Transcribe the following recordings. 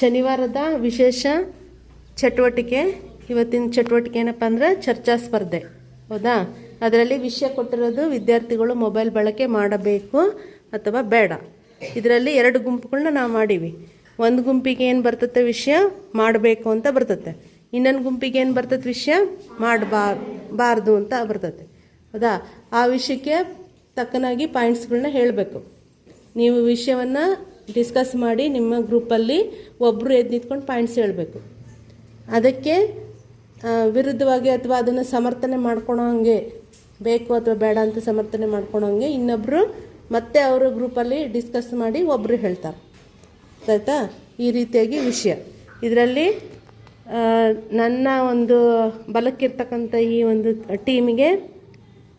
ಶನಿವಾರದ ವಿಶೇಷ ಚಟುವಟಿಕೆ, ಇವತ್ತಿನ ಚಟುವಟಿಕೆ ಏನಪ್ಪ ಅಂದರೆ ಚರ್ಚಾ ಸ್ಪರ್ಧೆ. ಹೌದಾ? ಅದರಲ್ಲಿ ವಿಷಯ ಕೊಟ್ಟಿರೋದು ವಿದ್ಯಾರ್ಥಿಗಳು ಮೊಬೈಲ್ ಬಳಕೆ ಮಾಡಬೇಕು ಅಥವಾ ಬೇಡ. ಇದರಲ್ಲಿ ಎರಡು ಗುಂಪುಗಳನ್ನ ನಾವು ಮಾಡೀವಿ. ಒಂದು ಗುಂಪಿಗೆ ಏನು ಬರ್ತತೆ ವಿಷಯ? ಮಾಡಬೇಕು ಅಂತ ಬರ್ತತೆ. ಇನ್ನೊಂದು ಗುಂಪಿಗೆ ಏನು ಬರ್ತದೆ ವಿಷಯ? ಮಾಡಬಾರ್ ಬಾರ್ದು ಅಂತ ಬರ್ತತೆ. ಹೌದಾ? ಆ ವಿಷಯಕ್ಕೆ ತಕ್ಕನಾಗಿ ಪಾಯಿಂಟ್ಸ್ಗಳನ್ನ ಹೇಳಬೇಕು. ನೀವು ವಿಷಯವನ್ನು ಡಿಸ್ಕಸ್ ಮಾಡಿ ನಿಮ್ಮ ಗ್ರೂಪಲ್ಲಿ ಒಬ್ಬರು ಎದ್ದು ನಿಂತ್ಕೊಂಡು ಪಾಯಿಂಟ್ಸ್ ಹೇಳಬೇಕು. ಅದಕ್ಕೆ ವಿರುದ್ಧವಾಗಿ ಅಥವಾ ಅದನ್ನು ಸಮರ್ಥನೆ ಮಾಡ್ಕೊಳೋ ಹಂಗೆ, ಬೇಕು ಅಥವಾ ಬೇಡ ಅಂತ ಸಮರ್ಥನೆ ಮಾಡ್ಕೊಳೋ ಹಂಗೆ ಇನ್ನೊಬ್ಬರು ಮತ್ತೆ ಅವರು ಗ್ರೂಪಲ್ಲಿ ಡಿಸ್ಕಸ್ ಮಾಡಿ ಒಬ್ಬರು ಹೇಳ್ತಾರೆ. ಆಯಿತಾ? ಈ ರೀತಿಯಾಗಿ ವಿಷಯ. ಇದರಲ್ಲಿ ನನ್ನ ಒಂದು ಬಲಕ್ಕಿರ್ತಕ್ಕಂಥ ಈ ಒಂದು ಟೀಮಿಗೆ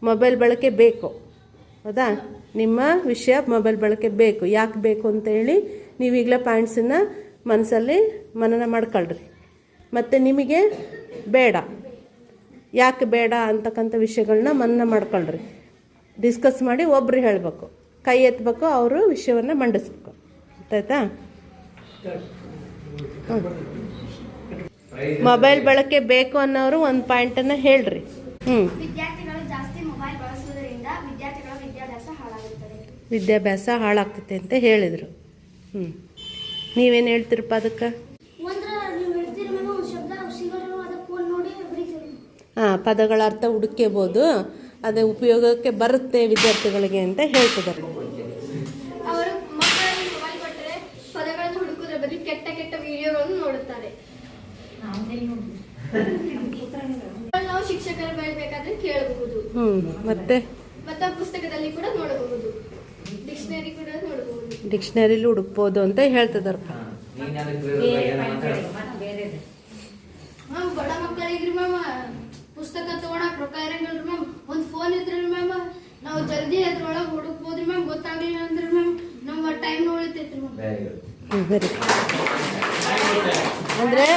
ಮೊಬೈಲ್ ಬಳಕೆ ಬೇಕು. ಹೌದಾ? ನಿಮ್ಮ ವಿಷಯ ಮೊಬೈಲ್ ಬಳಕೆ ಬೇಕು. ಯಾಕೆ ಬೇಕು ಅಂತ ಹೇಳಿ ನೀವು ಈಗಲೇ ಪಾಯಿಂಟ್ಸನ್ನು ಮನಸ್ಸಲ್ಲಿ ಮನನ ಮಾಡ್ಕೊಳ್ರಿ. ಮತ್ತು ನಿಮಗೆ ಬೇಡ. ಯಾಕೆ ಬೇಡ ಅಂತಕ್ಕಂಥ ವಿಷಯಗಳನ್ನ ಮನನ ಮಾಡ್ಕೊಳ್ರಿ. ಡಿಸ್ಕಸ್ ಮಾಡಿ ಒಬ್ರು ಹೇಳಬೇಕು. ಕೈ ಎತ್ತಬೇಕು ಅವರು ವಿಷಯವನ್ನು ಮಂಡಿಸ್ಬೇಕು. ಆಯ್ತಾ ಮೊಬೈಲ್ ಬಳಕೆ ಬೇಕು ಅನ್ನೋರು ಒಂದು ಪಾಯಿಂಟನ್ನು ಹೇಳ್ರಿ. ಹ್ಞೂ ವಿದ್ಯಾರ್ಥಿಗಳು ಜಾಸ್ತಿ ಮೊಬೈಲ್ ಬಳಸುವುದರಿಂದ ವಿದ್ಯಾರ್ಥಿಗಳ ವಿದ್ಯಾಭ್ಯಾಸ ಹಾಳಾಗುತ್ತದೆ ವಿದ್ಯಾಭ್ಯಾಸ ಹಾಳಾಗ್ತೈತೆ ಅಂತ ಹೇಳಿದರು. ಹ್ಞೂ ನೀವೇನು ಹೇಳ್ತೀರಪ್ಪ ಅದಕ್ಕೆ? ಹಾಂ ಪದಗಳ ಅರ್ಥ ಹುಡುಕೇಬೋದು ಅದೇ ಉಪಯೋಗಕ್ಕೆ ಬರುತ್ತೆ ವಿದ್ಯಾರ್ಥಿಗಳಿಗೆ ಅಂತ ಹೇಳ್ತಿದ್ದಾರೆ. ಕೆಟ್ಟ ಕೆಟ್ಟ ವಿಡಿಯೋಗಳನ್ನು ನೋಡುತ್ತಾರೆ. ನಾವು ಶಿಕ್ಷಕರ ಬಳಿ ಬೇಕಾದ್ರೆ ಕೇಳಬಹುದು. ಹ್ಞೂ ಮತ್ತೆ? ಮತ್ತೆ ಪುಸ್ತಕದಲ್ಲಿ ಕೂಡ ನೋಡಬಹುದು. ಡಿಕ್ಷನರಿಲಿ ಹುಡುಕ್ಬೋದು ಅಂತ ಹೇಳ್ತದಾರಪ್ಪ. ಮ್ಯಾಮ್ ಬಡ ಮಕ್ಕಳಿಗ್ರಿ ಮ್ಯಾಮ್ ಪುಸ್ತಕ ತಗೊಳಕ್ ರೊಕ್ಕ ಇರಂಗಿಲ್ರಿ ಮ್ಯಾಮ್. ಒಂದ್ ಫೋನ್ ಇದ್ರಿ ಮ್ಯಾಮ್ ನಾವು ಜಲ್ದಿ ಅದ್ರೊಳಗೆ ಹುಡುಕ್ಬೋದ್ರಿ ಮ್ಯಾಮ್ ಗೊತ್ತಾಗ್ಲಿಲ್ಲ ಅಂದ್ರೆ ಮ್ಯಾಮ್ ನಮ್ಮ ಟೈಮ್ ಉಳಿತೈತ್ರಿ ಮ್ಯಾಮ್. ವೆರಿ ಅಂದರೆ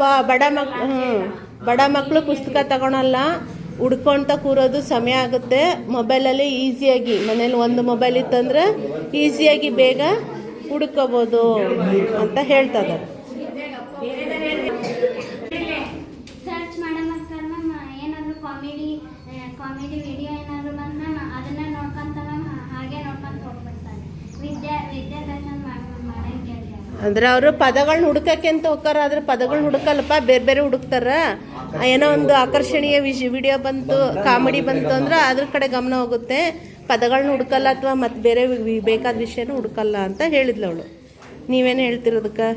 ಪ ಬಡ ಮಕ್ ಹ್ಞೂ ಬಡ ಮಕ್ಕಳು ಪುಸ್ತಕ ತಗೊಳಲ್ಲ. ಹುಡ್ಕೊಳ್ತಾ ಕೂರೋದು ಸಮಯ ಆಗುತ್ತೆ. ಮೊಬೈಲಲ್ಲಿ ಈಸಿಯಾಗಿ ಮನೇಲಿ ಒಂದು ಮೊಬೈಲ್ ಇತ್ತಂದ್ರೆ ಈಸಿಯಾಗಿ ಬೇಗ ಹುಡ್ಕೋಬೋದು ಅಂತ ಹೇಳ್ತಾ ಇದ್ದಾರೆ ಸರ್ಚ್ ಮಾಡೋ ಮ್ಯಾಮ್ ಕಾಮಿಡಿ ಕಾಮಿಡಿ ವಿಡಿಯೋ ಏನಾದ್ರು ಬಂದ್ ಮ್ಯಾಮ್ ಅದನ್ನ ನೋಡ್ಕೊಂತ ಮ್ಯಾಮ್ ಹಾಗೆ ನೋಡ್ಕೊಂತ ಹೋಗ್ಬಿಡ್ತಾರೆ ವಿದ್ಯಾ ವಿದ್ಯಾಭ್ಯಾಸ ಮಾಡಂಗಿಲ್ಲ ಅಂದ್ರೆ ಅವರು ಪದಗಳನ್ನ ಹುಡುಕಕ್ಕೆ ಅಂತ ಹೋಗ್ತಾರ ಆದ್ರೆ ಪದಗಳನ್ನ ಹುಡುಕಲ್ಲಪ್ಪ ಬೇರೆ ಬೇರೆ ಹುಡುಕ್ತಾರ. ಏನೋ ಒಂದು ಆಕರ್ಷಣೀಯ ವಿಷ ವಿಡಿಯೋ ಬಂತು ಕಾಮಿಡಿ ಬಂತು ಅಂದ್ರೆ ಅದ್ರ ಕಡೆ ಗಮನ ಹೋಗುತ್ತೆ. ಪದಗಳನ್ನ ಹುಡುಕಲ್ಲ ಅಥವಾ ಮತ್ತೆ ಬೇರೆ ಬೇಕಾದ ವಿಷಯನ ಹುಡುಕಲ್ಲ ಅಂತ ಹೇಳಿದ್ಲು ಅವಳು. ನೀವೇನು ಹೇಳ್ತಿರೋದಕ್ಕೆ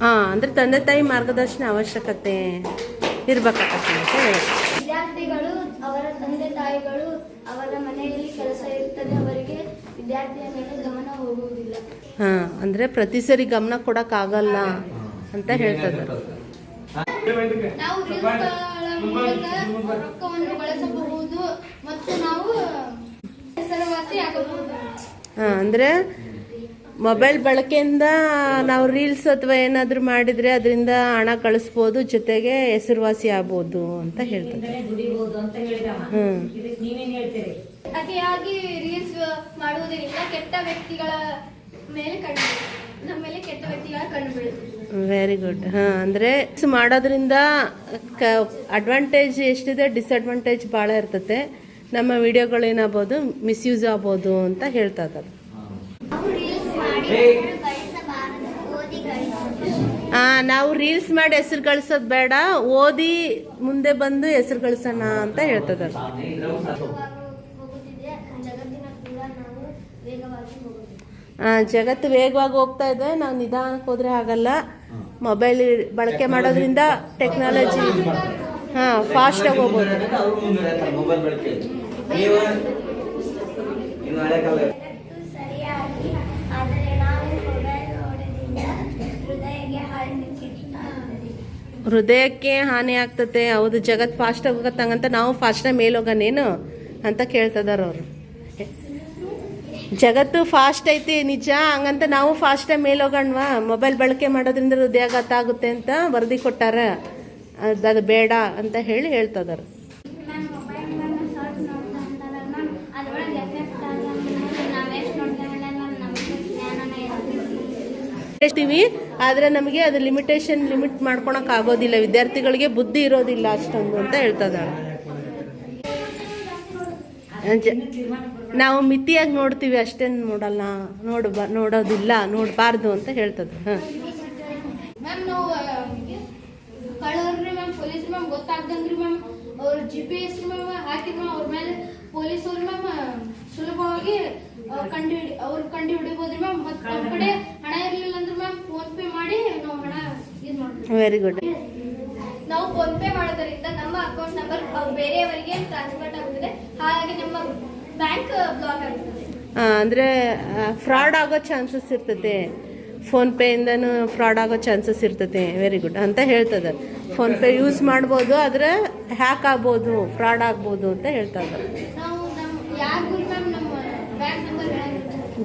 ಹಾಂ ಅಂದರೆ ತಂದೆ ತಾಯಿ ಮಾರ್ಗದರ್ಶನ ಅವಶ್ಯಕತೆ ಇರ್ಬೇಕಾಗತ್ತೆ ಅಂತ ಹೇಳಿ ಹಾಂ ಅಂದರೆ ಪ್ರತಿ ಸರಿ ಗಮನ ಕೊಡೋಕ್ಕಾಗಲ್ಲ ಅಂತ ಹೇಳ್ತದೆ. ನಾವು ರೀಲ್ಸ್ಗಳ ಮೂಲಕ ರೊಕ್ಕವನ್ನು ಬಳಸಬಹುದು ಮತ್ತು ನಾವು ಹೆಸರುವಾಸಿ ಆಗಬಹುದು. ಹಾಂ ಅಂದರೆ ಮೊಬೈಲ್ ಬಳಕೆಯಿಂದ ನಾವು ರೀಲ್ಸ್ ಅಥವಾ ಏನಾದರೂ ಮಾಡಿದರೆ ಅದರಿಂದ ಹಣ ಕಳಿಸ್ಬೋದು ಜೊತೆಗೆ ಹೆಸರುವಾಸಿ ಆಗ್ಬೋದು ಅಂತ ಹೇಳ್ತಾರೆ? ಹ್ಞೂ ಅತಿಯಾಗಿ ರೀಲ್ಸ್ ಮಾಡುವುದರಿಂದ ಕೆಟ್ಟ ವ್ಯಕ್ತಿಗಳ ಮೇಲೆ ಕಣ್ಣು ನಮ್ಮ ಮೇಲೆ ಕೆಟ್ಟ ಕಣ್ಣು ಬೀಳುತ್ತದೆ ವೆರಿ ಗುಡ್ ಹಾ ಅಂದ್ರೆ ಮಾಡೋದ್ರಿಂದ ಕ ಅಡ್ವಾಂಟೇಜ್ ಎಷ್ಟಿದೆ ಡಿಸ್ಅಡ್ವಾಂಟೇಜ್ ಭಾಳ ಇರ್ತತೆ. ನಮ್ಮ ವಿಡಿಯೋಗಳು ಏನಾಗ್ಬೋದು ಮಿಸ್ಯೂಸ್ ಆಗ್ಬೋದು ಅಂತ ಹೇಳ್ತಾ ಇದ್ದಾರೆ. ನಾವು ರೀಲ್ಸ್ ಮಾಡಿ ಹೆಸರು ಗಳಿಸಬಾರದು ಓದಿ ಗಳಿಸಬೇಕು. ಹಾಂ ನಾವು ರೀಲ್ಸ್ ಮಾಡಿ ಹೆಸರು ಗಳಿಸೋದು ಬೇಡ ಓದಿ ಮುಂದೆ ಬಂದು ಹೆಸರು ಗಳಿಸೋಣ ಅಂತ ಹೇಳ್ತದ ಜಗತ್ತಿನ ಕೂಡ ನಾವು ವೇಗವಾಗಿ ಹೋಗುತ್ತಿದೆ ಆ, ಜಗತ್ತು ವೇಗವಾಗಿ ಹೋಗ್ತಾ ಇದೆ. ನಾವು ನಿಧಾನಕ್ಕೆ ಹೋದ್ರೆ ಆಗಲ್ಲ. ಮೊಬೈಲ್ ಬಳಕೆ ಮಾಡೋದ್ರಿಂದ ಟೆಕ್ನಾಲಜಿ ಹಾಂ ಆಗಿ ಹೋಗ್ಬೋದು. ಹೃದಯಕ್ಕೆ ಹಾನಿ ಆಗ್ತತೆ. ಹೌದು ಜಗತ್ತು ಫಾಸ್ಟ್ ಹೋಗತ್ತಂಗಂತ ನಾವು ಫಾಸ್ಟ್ ಮೇಲೆ ಹೋಗೋನೇನು ಅಂತ ಕೇಳ್ತಿದಾರ ಅವರು. ಜಗತ್ತು ಫಾಸ್ಟ್ ಐತಿ ನಿಜ? ಹಂಗಂತ ನಾವು ಫಾಸ್ಟಾಗಿ ಮೇಲೆ ಹೋಗೋಣವಾ? ಮೊಬೈಲ್ ಬಳಕೆ ಮಾಡೋದ್ರಿಂದ ಹೃದಯಾಘಾತ ಆಗುತ್ತೆ ಅಂತ ವರದಿ ಕೊಟ್ಟಾರ. ಅದು ಅದು ಬೇಡ ಅಂತ ಹೇಳಿ ಇರೋದಿಲ್ಲ ಹೇಳ್ತೀವಿ ಆದರೆ ನಮಗೆ ಅದು ಲಿಮಿಟೇಷನ್ ಲಿಮಿಟ್ ಮಾಡ್ಕೊಳಕ್ ಆಗೋದಿಲ್ಲ. ವಿದ್ಯಾರ್ಥಿಗಳಿಗೆ ಬುದ್ಧಿ ಇರೋದಿಲ್ಲ ಅಷ್ಟೊಂದು ಅಂತ ಹೇಳ್ತದಾಳೆ ನಾವು ಮಿತಿಯಾಗಿ ನೋಡ್ತೀವಿ ಅಷ್ಟೇನು ನೋಡಲ್ಲ ನೋಡ ನೋಡೋದಿಲ್ಲ ನೋಡಬಾರ್ದು ಅಂತ ಹೇಳ್ತದೆ. ಹಾಂ. ನಾವು ಕಳ್ಳರ್ರಿ ಮ್ಯಾಮ್ ಪೊಲೀಸ್ ಮ್ಯಾಮ್ ಗೊತ್ತಾಗ್ದಂಗ್ರಿ ಮ್ಯಾಮ್ ಅವ್ರ ಜಿ ಪಿ ಎಸ್ ಮ್ಯಾಮ್ ಹಾಕಿದ್ ಮ್ಯಾಮ್ ಅವ್ರ ಮೇಲೆ ಪೊಲೀಸ್ ಅವ್ರು ಮ್ಯಾಮ್ ಸುಲಭವಾಗಿ ಕಂಡು ಹಿಡಿ ಅವ್ರು ಕಂಡು ಹಿಡಿಬೋದ್ರಿ ಮ್ಯಾಮ್ ಮತ್ತೆ ನಮ್ಮ ಕಡೆ ಹಣ ಇರ್ಲಿಲ್ಲ ಅಂದ್ರೆ ಮ್ಯಾಮ್ ಫೋನ್ ಪೇ ಮಾಡಿ ನಾವು ಹಣ ಇದು ಮಾಡ್ತೀವಿ. ವೆರಿ ಗುಡ್ ನಾವು ಫೋನ್ ಪೇ ಮಾಡೋದ್ರಿಂದ ನಮ್ಮ ಅಕೌಂಟ್ ನಂಬರ್ ಬೇರೆಯವರಿಗೆ ಟ್ರಾನ್ಸ್ಫರ್ ಆಗುತ್ತದೆ. ಹಾಗಾಗಿ ನಮ್ಮ ಬ್ಯಾಂಕ್ ಬ್ಲಾಕ್ ಆಗುತ್ತದೆ ಅಂದರೆ ಫ್ರಾಡ್ ಆಗೋ ಚಾನ್ಸಸ್ ಇರ್ತದೆ. ಫೋನ್ಪೇಯಿಂದನೂ ಫ್ರಾಡ್ ಆಗೋ ಚಾನ್ಸಸ್ ಇರ್ತದೆ. ವೆರಿ ಗುಡ್ ಅಂತ ಹೇಳ್ತದೆ. ಫೋನ್ಪೇ ಯೂಸ್ ಮಾಡ್ಬೋದು ಆದರೆ ಹ್ಯಾಕ್ ಆಗ್ಬೋದು ಫ್ರಾಡ್ ಆಗ್ಬೋದು ಅಂತ ಹೇಳ್ತದೆ.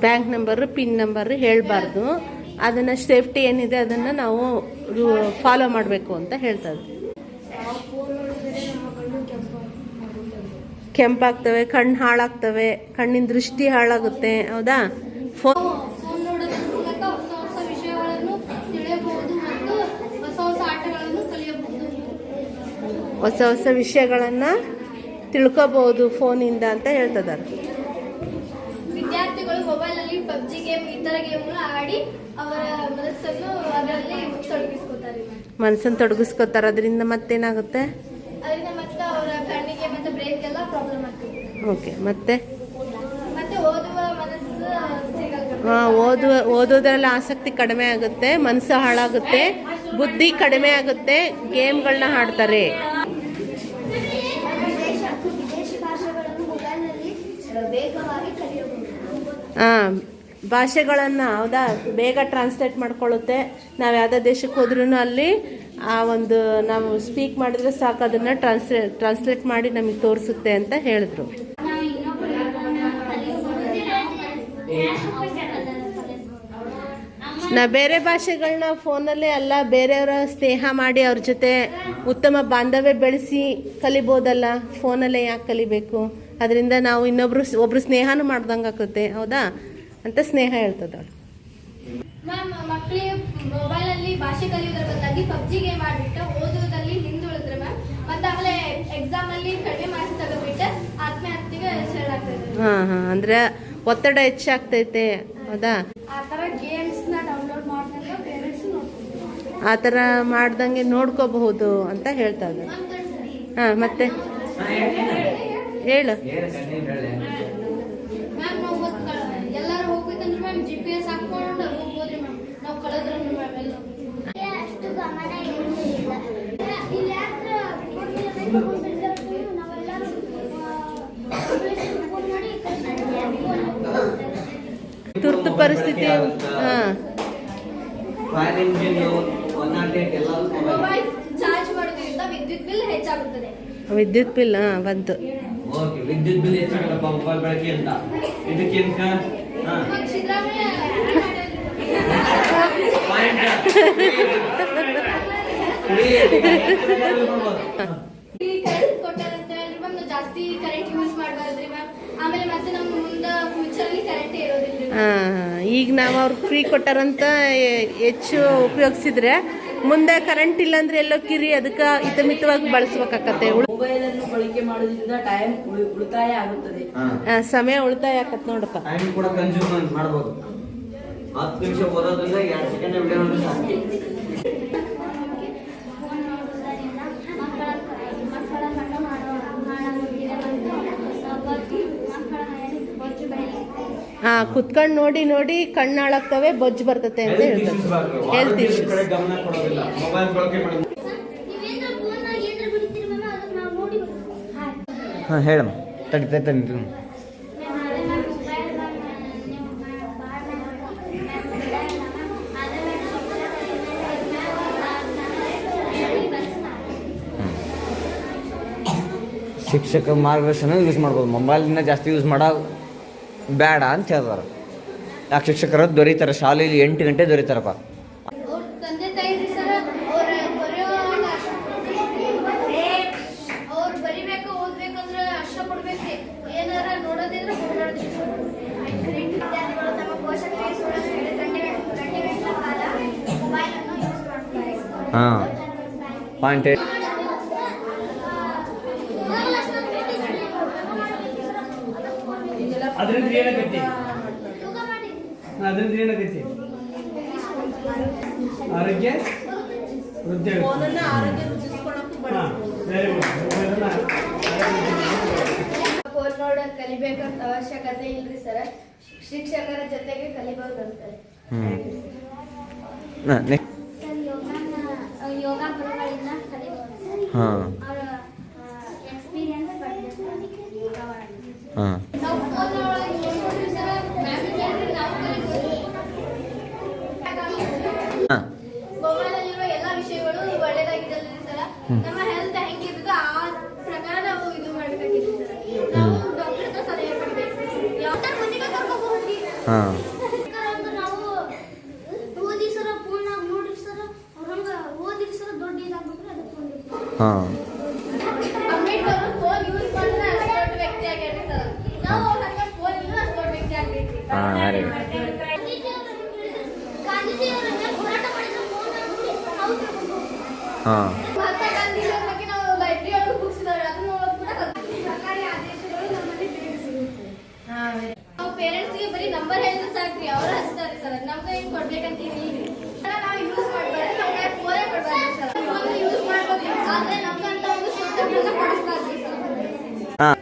ಬ್ಯಾಂಕ್ ನಂಬರ್ ಪಿನ್ ನಂಬರ್ ಹೇಳಬಾರ್ದು. ಅದನ್ನು ಸೇಫ್ಟಿ ಏನಿದೆ ಅದನ್ನು ನಾವು ಫಾಲೋ ಮಾಡಬೇಕು ಅಂತ ಹೇಳ್ತದೆ ನೋಡಿದರೆ ನಮ್ಮ ಕಣ್ಣು ಕೆಂಪು ಆಗುತ್ತದೆ ಕೆಂಪಾಗ್ತವೆ ಕಣ್ಣು ಹಾಳಾಗ್ತವೆ ಕಣ್ಣಿನ ದೃಷ್ಟಿ ಹಾಳಾಗುತ್ತೆ ಹೌದಾ? ಫೋನ್ ಹೊಸ ಹೊಸ ವಿಷಯಗಳನ್ನು ತಿಳ್ಕೋಬಹುದು ಫೋನಿಂದ ಅಂತ ಹೇಳ್ತಿದ್ದಾರೆ ವಿದ್ಯಾರ್ಥಿಗಳು ಮೊಬೈಲಲ್ಲಿ ಪಬ್ಜಿ ಗೇಮ್ ಇತರ ಗೇಮ್ ಆಡಿ ಅವರ ಮನಸ್ಸನ್ನು ಅದರಲ್ಲಿ ತೊಡಗಿಸ್ಕೋತಾರೆ. ಮನಸ್ಸನ್ನು ತೊಡಗಿಸ್ಕೋತಾರ ಅದರಿಂದ ಮತ್ತೇನಾಗುತ್ತೆ? ಅದರಿಂದ ಮತ್ತೆ ಅವರ ಕಣ್ಣಿಗೆ ಮತ್ತೆ ಬ್ರೈನ್ಗೆಲ್ಲ ಪ್ರಾಬ್ಲಮ್ ಆಗ್ತದೆ ಓಕೆ ಮತ್ತೆ? ಹಾಂ ಓದುವ ಓದೋದ್ರಲ್ಲಿ ಆಸಕ್ತಿ ಕಡಿಮೆ ಆಗುತ್ತೆ ಮನಸ್ಸು ಹಾಳಾಗುತ್ತೆ ಬುದ್ಧಿ ಕಡಿಮೆ ಆಗುತ್ತೆ ಗೇಮ್ಗಳನ್ನ ಆಡ್ತಾರೆ. ಹಾಂ ಭಾಷೆಗಳನ್ನು ಹೌದಾ ಬೇಗ ಟ್ರಾನ್ಸ್ಲೇಟ್ ಮಾಡ್ಕೊಳ್ಳುತ್ತೆ. ನಾವು ಯಾವುದೇ ದೇಶಕ್ಕೆ ಹೋದ್ರೂ ಅಲ್ಲಿ ಆ ಒಂದು ನಾವು ಸ್ಪೀಕ್ ಮಾಡಿದ್ರೆ ಸಾಕು, ಅದನ್ನು ಟ್ರಾನ್ಸ್ಲೇ ಟ್ರಾನ್ಸ್ಲೇಟ್ ಮಾಡಿ ನಮಗೆ ತೋರಿಸುತ್ತೆ ಅಂತ ಹೇಳಿದ್ರು. ನಾ ಬೇರೆ ಭಾಷೆಗಳನ್ನ ಫೋನಲ್ಲೇ ಅಲ್ಲ, ಬೇರೆಯವರ ಸ್ನೇಹ ಮಾಡಿ ಅವ್ರ ಜೊತೆ ಉತ್ತಮ ಬಾಂಧವ್ಯ ಬೆಳೆಸಿ ಕಲಿಬೋದಲ್ಲ, ಫೋನಲ್ಲೇ ಯಾಕೆ ಕಲಿಬೇಕು? ಅದರಿಂದ ನಾವು ಇನ್ನೊಬ್ರು ಒಬ್ರು ಸ್ನೇಹನೂ ಮಾಡ್ದಂಗೆ ಆಗುತ್ತೆ ಹೌದಾ? ಅಂತ ಸ್ನೇಹ ಹೇಳ್ತದವಳು. ಮ್ಯಾಮ್ ಮಕ್ಕಳಿಗೆ ಮೊಬೈಲ್ ಅಲ್ಲಿ ಭಾಷೆ ಕಲಿಯೋದ್ರ ಬದಲಾಗಿ ಪಬ್ಜಿ ಗೇಮ್ ಆಡ್ಬಿಟ್ಟು ಓದೋದ್ರಲ್ಲಿ ಹಿಂದುಳಿದ್ರೆ ಮ್ಯಾಮ್ ಮತ್ತೆ ಆಮೇಲೆ ಎಕ್ಸಾಮ್ ಅಲ್ಲಿ ಕಡಿಮೆ ಮಾರ್ಕ್ಸ್ ತಗೋಬಿಟ್ಟು ಆತ್ಮಹತ್ಯೆಗೆ ಶರಣಾಗ್ತದೆ ಹಾಂ ಹಾಂ ಅಂದರೆ ಒತ್ತಡ ಹೆಚ್ಚಾಗ್ತೈತೆ ಹೌದಾ? ಆ ತರ ಗೇಮ್ಸ್ನ ಡೌನ್ಲೋಡ್ ಮಾಡಿದಾಗ ಪೇರೆಂಟ್ಸ್ ನೋಡ್ತಾರೆ ಆ ಥರ ಮಾಡ್ದಂಗೆ ನೋಡ್ಕೋಬಹುದು ಅಂತ ಹೇಳ್ತಾ ಇದ್ದಾರೆ. ಹಾಂ ಮತ್ತೆ? ಹೇಳು ಮ್ಯಾಮ್ ನಾವು ಗೊತ್ತ ಎಲ್ಲಾರು ಹೋಗ್ಬೇಕಂದ್ರೆ ಮ್ಯಾಮ್ ಜಿ ಪಿ ಎಸ್ ಹಾಕೊಂಡು ಹೋಗ್ಬೋದ್ರಿ ಮ್ಯಾಮ್ ನಾವು ಕಳೆದ್ರೆ ಮ್ಯಾಮ್ ಎಲ್ಲ ಅಷ್ಟು ಗಮನ ಇರುವುದಿಲ್ಲ ಇಲ್ಲಿ ಯಾತ್ರ ನಾವೆಲ್ಲರೂ ಫೋನ್ ಮಾಡಿ ತುರ್ತು ಪರಿಸ್ಥಿತಿ ಹಾಂ fire engine one naught eight ಎಲ್ಲರೂ ಮೊಬೈಲ್ ಮೊಬೈಲ್ ಚಾರ್ಜ್ ಹಾಂ ವಿದ್ಯುತ್ ಬಿಲ್ ಹೆಚ್ಚಾಗುತ್ತದೆ ವಿದ್ಯುತ್ ಬಿಲ್ ಹಾಂ ಬಂತು ಓಕೆ ವಿದ್ಯುತ್ ಬಿಲ್ ಹೆಚ್ಚಾಗಲ್ಲಪ್ಪ ಮೊಬೈಲ್ ಬಳಕೆಯಿಂದ ಇದಕ್ಕಿಂತ ಹಾ ಇವಾಗ ಸಿದ್ದರಾಮಯ್ಯ ಈ ಕರೆಂಟ್ ಕೊಟ್ಟಾರಂತ ಹೇಳಿ ಮ್ಯಾಮ್ ನಾವು ಜಾಸ್ತಿ ಕರೆಂಟ್ ಯೂಸ್ ಮಾಡಬಾರ್ದ್ರಿ ಮ್ಯಾಮ್ ಆಮೇಲೆ ಮತ್ತೆ ನಮ್ಮ ಮುಂದೆ ಫ್ಯೂಚರ್ ಅಲ್ಲಿ ಕರೆಂಟ್ ಇರೋದಿಲ್ಲ ಹಾಂ ಈಗ ನಾವು ಅವ್ರಿಗೆ ಫ್ರೀ ಕೊಟ್ಟಾರಂತ ಹೆಚ್ಚು ಉಪಯೋಗಿಸಿದ್ರೆ ಮುಂದೆ ಕರೆಂಟ್ ಇಲ್ಲಾಂದ್ರೆ ಎಲ್ಲೋ ಕಿರಿ ಅದಕ್ಕೆ ಹಿತಮಿತವಾಗಿ ಬಳಸ್ಬೇಕಾಕತ್ತೆ. ಮೊಬೈಲ್ ಅನ್ನು ಬಳಕೆ ಮಾಡೋದ್ರಿಂದ ಟೈಮ್ ಉಳಿತಾಯ ಆಗುತ್ತದೆ. ಹಾ. ಸಮಯ ಉಳಿತಾಯ ಆಗತ್ತೆ ನೋಡಪ್ಪ. ಟೈಮ್ ಕೂಡ ಕನ್ಸ್ಯೂಮ್ ಮಾಡಬಹುದು ಹತ್ತು ನಿಮಿಷ ಓದೋದ್ರಿಂದ ಎರಡು ಸೆಕೆಂಡ್ ವಿಡಿಯೋ ನೋಡಿ ಸಾಕು ಫೋನ್ ನೋಡುವುದರಿಂದ ಮಕ್ಕಳ ಮಕ್ಕಳ ಕಣ್ಣು ಹಾಳಾಗುತ್ತಿದೆ ಮತ್ತು ಮಕ್ಕಳ ಮನೆಯಲ್ಲಿ ಬೊಜ್ಜು ಬೆಳೆಯುತ್ತೆ ಹಾಂ ಕುತ್ಕೊಂಡು ನೋಡಿ ನೋಡಿ ಕಣ್ಣಾಳಾಗ್ತವೆ ಬೊಜ್ಜು ಬರ್ತತೆ ಅಂತ ಹೇಳ್ತಾರೆ. ಹೆಲ್ತ್ ಇಶ್ಯೂಸ್ ಹಾಂ ಹೇಳಮ್ಮ ತಡಿ ತಡಿ ತಡಿ ಶಿಕ್ಷಕ ಮಾರ್ಗದರ್ಶನ ಯೂಸ್ ಮಾಡ್ಬೋದು. ಮೊಬೈಲ್ನ ಜಾಸ್ತಿ ಯೂಸ್ ಮಾಡೋ ಬೇಡ ಅಂತ ಹೇಳ್ತಾರೆ ಆ ಶಿಕ್ಷಕರು ದೊರೀತಾರೆ ಶಾಲೆಯಲ್ಲಿ ಎಂಟು ಗಂಟೆ ದೊರೀತಾರಪ್ಪ ಹಾಂ ಪಾಯಿಂಟ್ ಅದರಿಂದ ಏನಾಗೈತಿ? ಅದರಿಂದ ಏನಾಗೈತಿ? ಆರೋಗ್ಯ ವೃದ್ಧಿ ಹಾಂ ವೆರಿ ಗುಡ್ ಮೊಬೈಲನ್ನ ಫೋನ್ ನೋಡೋದ್ ಕಲಿಬೇಕಂತ ಅವಶ್ಯಕತೆ ಇಲ್ರಿ ಸರ್. ಶಿಕ್ಷಕರ ಜೊತೆಗೆ ಹ್ಞೂ ಸರ್. ಯೋಗನ ಯೋಗ ಗುರುಗಳಿಂದ ಕಲಿಬಹುದು ಹಾಂ. ಸಿಗುತ್ತೆ ನಾವು ಪೇರೆಂಟ್ಸ್ಗೆ ಬರೀ ನಂಬರ್ ಹೇಳಿದ್ರೆ ಸಾಕ್ರಿ ಅವ್ರು ಹಚ್ತಾರೆ ಸರ್ ನಮ್ಗೆ ಹಿಂಗ್ ಕೊಡ್ಬೇಕಂತ ಏನಿಲ್ರಿ ನಾವು ಯೂಸ್ ಮಾಡ್ಬಾರ್ದು ನಮ್ಗೆ ಫೋನೇ ಕೊಡ್ಬಾರ್ದು ಸರ್ ಫೋನ್ ಯೂಸ್ ಮಾಡ್ಬೋದು ಆದ್ರೆ ನಮ್ಗಂತ ಒಂದು ಶುದ್ಧ ಫೋನ್ ಕೊಡಿಸ್ಬಾರ್ದು ಸರ್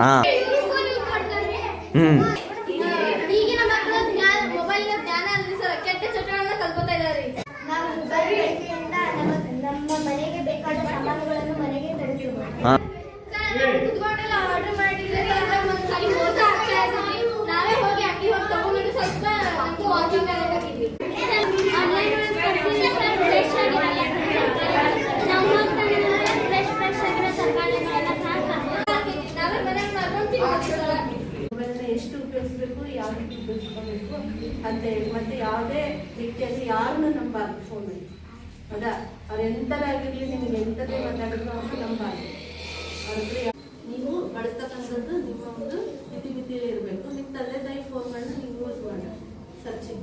ఆ.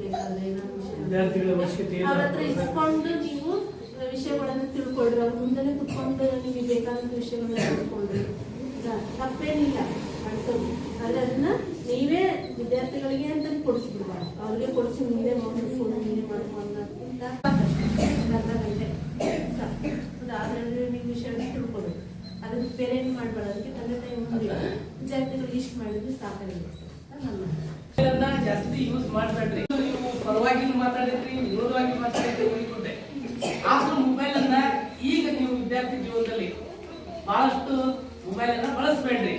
ಬೇಕಾದ್ರೆ ವಿದ್ಯಾರ್ಥಿಗಳ ಅವಶ್ಯಕತೆ. ಅವ್ರ ಹತ್ರ ಇಸ್ಕೊಂಡು ನೀವು ವಿಷಯಗಳನ್ನು ತಿಳ್ಕೊಳ್ರಿ ಅವ್ರ ಮುಂದೆನೆ ಕುತ್ಕೊಂಡು ನಿಮಗೆ ಬೇಕಾದಂತ ವಿಷಯಗಳನ್ನ ತಿಳ್ಕೊಳ್ರಿ ತಪ್ಪೇನಿಲ್ಲ. ಮಾಡ್ಸೋದು ಆದ್ರೆ ಅದನ್ನ ನೀವೇ ವಿದ್ಯಾರ್ಥಿಗಳಿಗೆ ಅಂತ ಕೊಡಿಸ್ಬಿಡ್ಬಾರ್ದು. ಅವ್ರಿಗೆ ಕೊಡಿಸಿ ಮುಂದೆ ಮಾಡ್ಕೊಂಡು ನೀವೇ ಮಾಡ್ಕೊಂಡಂತ ಅರ್ಧ ಗಂಟೆ? ಅದ್ರಲ್ಲಿ ನೀವು ವಿಷಯಗಳನ್ನ ತಿಳ್ಕೊಬೇಕು. ಅದನ್ನ ಬೇರೆ ಏನು ಮಾಡ್ಬಾರ್ದು ಅದಕ್ಕೆ ತಂದೆ ತಾಯಿ ಮುಂದೆ ವಿದ್ಯಾರ್ಥಿಗಳು ಇಷ್ಟು ಮಾಡಿದ್ರೆ ಮೊಬೈಲನ್ನ ಜಾಸ್ತಿ ಯೂಸ್ ಮಾಡಬೇಡ್ರಿ. ಪರವಾಗಿ ಮಾತಾಡಿದ್ರಿ, ವಿರೋಧವಾಗಿ ಮಾತಾಡಿದ್ರಿ ಉಳಿದುಂಟೆ ಆದ್ರೂ ಮೊಬೈಲ್ ಅನ್ನ ಈಗ ನೀವು ವಿದ್ಯಾರ್ಥಿ ಜೀವನದಲ್ಲಿ ಬಹಳಷ್ಟು ಮೊಬೈಲ್ ಅನ್ನ ಬಳಸಬೇಡ್ರಿ.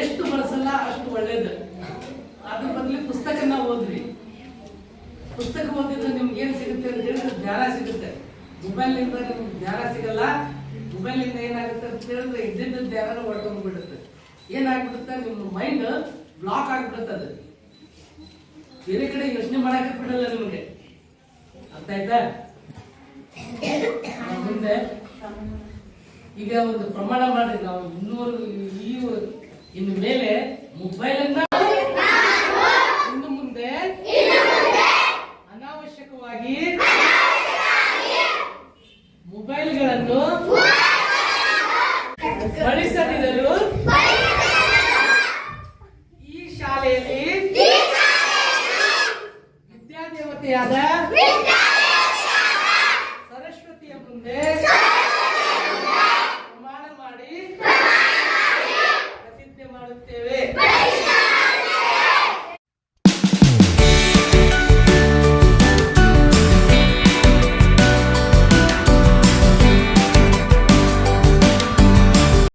ಎಷ್ಟು ಬಳಸಲ್ಲ ಅಷ್ಟು ಒಳ್ಳೇದು. ಅದ್ರ ಬದಲು ಪುಸ್ತಕನ ಓದ್ರಿ. ಪುಸ್ತಕ ಓದಿದ್ರೆ ನಿಮ್ಗೆ ಏನ್ ಸಿಗುತ್ತೆ ಅಂತ ಹೇಳಿದ್ರೆ ಜ್ಞಾನ ಸಿಗುತ್ತೆ. ಮೊಬೈಲ್ ಇಂದ ನಿಮ್ಗೆ ಜ್ಞಾನ ಸಿಗಲ್ಲ. ಮೊಬೈಲ್ ಇಂದ ಏನಾಗುತ್ತೆ ಅಂತ ಹೇಳಿದ್ರೆ ಇದ್ದಿದ್ದ ಜ್ಞಾನ ಹೊರಟೋಗ್ಬಿಡುತ್ತೆ ಏನಾಗ್ಬಿಡುತ್ತೆ? ನಿಮ್ಮ ಮೈಂಡ್ ಬ್ಲಾಕ್ ಆಗ್ಬಿಡುತ್ತೆ ಅದು. ಬೇರೆ ಕಡೆ ಯೋಚನೆ ಮಾಡಕ್ಕೆ ಬಿಡಲ್ಲ ನಿಮಗೆ. ಅರ್ಥ ಆಯ್ತಾ? ಮುಂದೆ ಈಗ ಒಂದು ಪ್ರಮಾಣ ಮಾಡ್ರಿ, ನಾವು ಇನ್ನೂರು, ಈ ಇನ್ನು ಮೇಲೆ ಮೊಬೈಲ್